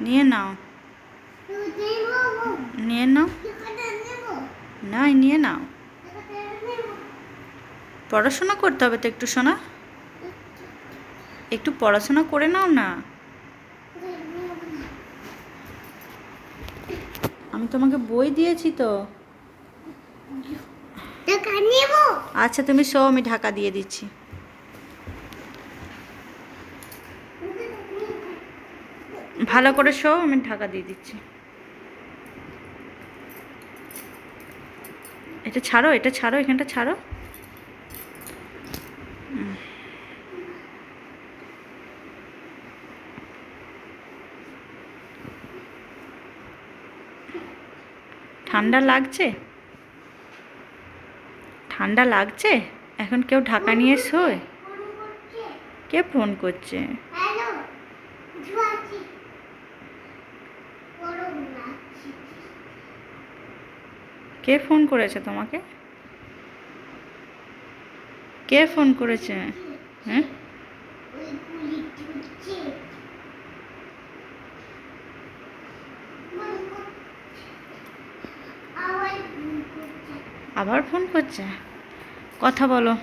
নিয়ে নাও। নিয়ে নাও। নাই নিয়ে নাও। পড়াশোনা করতে হবে তো একটু শোনা একটু পড়াশোনা করে নাও না। আমি তোমাকে বই দিয়েছি তো। আচ্ছা তুমি শো আমি ঢাকা দিয়ে দিচ্ছি। ভালো করে শো আমি ঢাকা দিয়ে দিচ্ছি। এটা ছাড়ো এটা ছাড়ো, এখানটা ছাড়ো। ঠান্ডা লাগছে? ঠান্ডা লাগছে? এখন কেউ ঢাকা নিয়ে শোয় কে ফোন করছে? কে ফোন করেছে তোমাকে? কে ফোন করেছে? হ্যাঁ? আবার ফোন করছে? কথা বলো।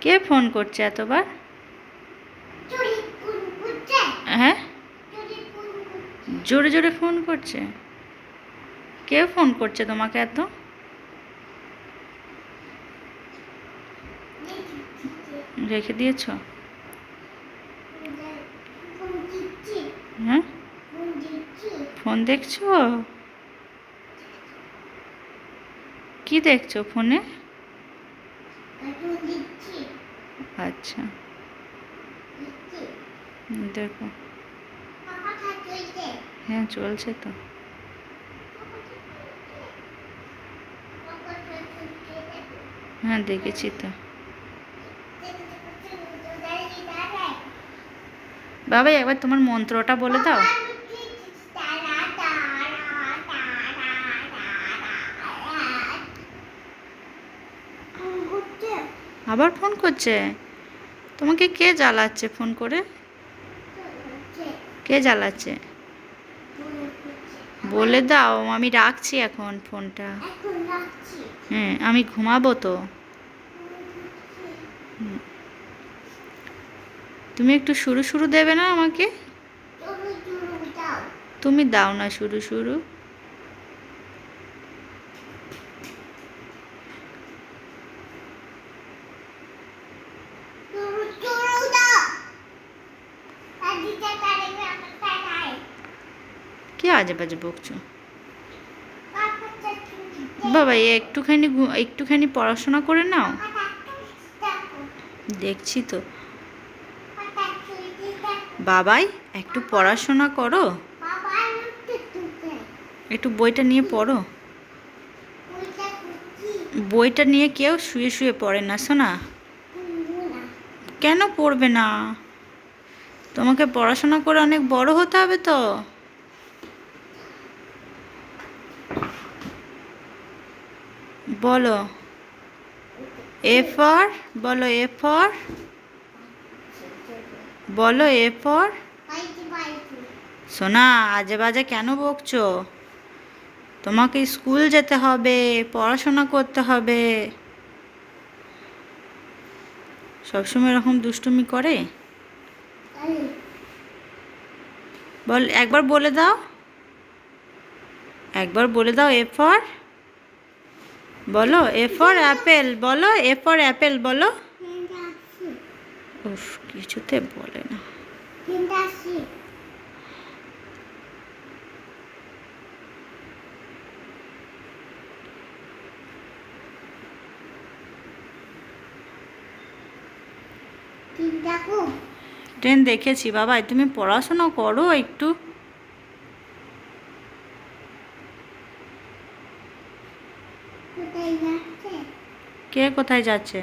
কে ফোন করছে এতবার হ্যাঁ জোরে জোরে ফোন করছে। কে ফোন করছে তোমাকে এত? রেখে দিয়েছ? হ্যাঁ? ফোন দেখছ? কি দেখছ ফোনে? আচ্ছা। দেখো। হ্যাঁ চলছে তো। হ্যাঁ দেখেছি তো। বাবাই, একবার তোমার মন্ত্রটা বলে দাও। আবার ফোন করছে? তোমাকে কে জ্বালাচ্ছে ফোন করে? কে জ্বালাচ্ছে? বলে দাও আমি রাখছি এখন ফোনটা। হ্যাঁ আমি ঘুমাবো তো। তুমি একটু শুরু শুরু দেবে না আমাকে? তুমি দাও। না শুরু শুরু। কি আজে বাজে বকছো? বাবা, এ একটুখানি একটুখানি পড়াশোনা করে নাও। দেখছি তো। বাবাই, একটু পড়াশোনা করো। একটু বইটা নিয়ে পড়ো। বইটা নিয়ে কেউ শুয়ে শুয়ে পড়ে না শোনা কেন পড়বে না? তোমাকে পড়াশোনা করে অনেক বড় হতে হবে তো। বলো। এ ফর বলো এ ফর বলো এ ফর সোনা, আজে বাজে কেন বকছো? তোমাকে স্কুল যেতে হবে, পড়াশোনা করতে হবে। সবসময় এরকম দুষ্টুমি করে? বল, একবার বলে দাও। একবার বলে দাও এ ফর বলো এ ফর অ্যাপেল বলো এ ফর অ্যাপেল বলো। উফ কিছুতে বলে না। ট্রেন দেখেছি বাবা তুমি পড়াশোনা করো একটু। কে কোথায় যাচ্ছে?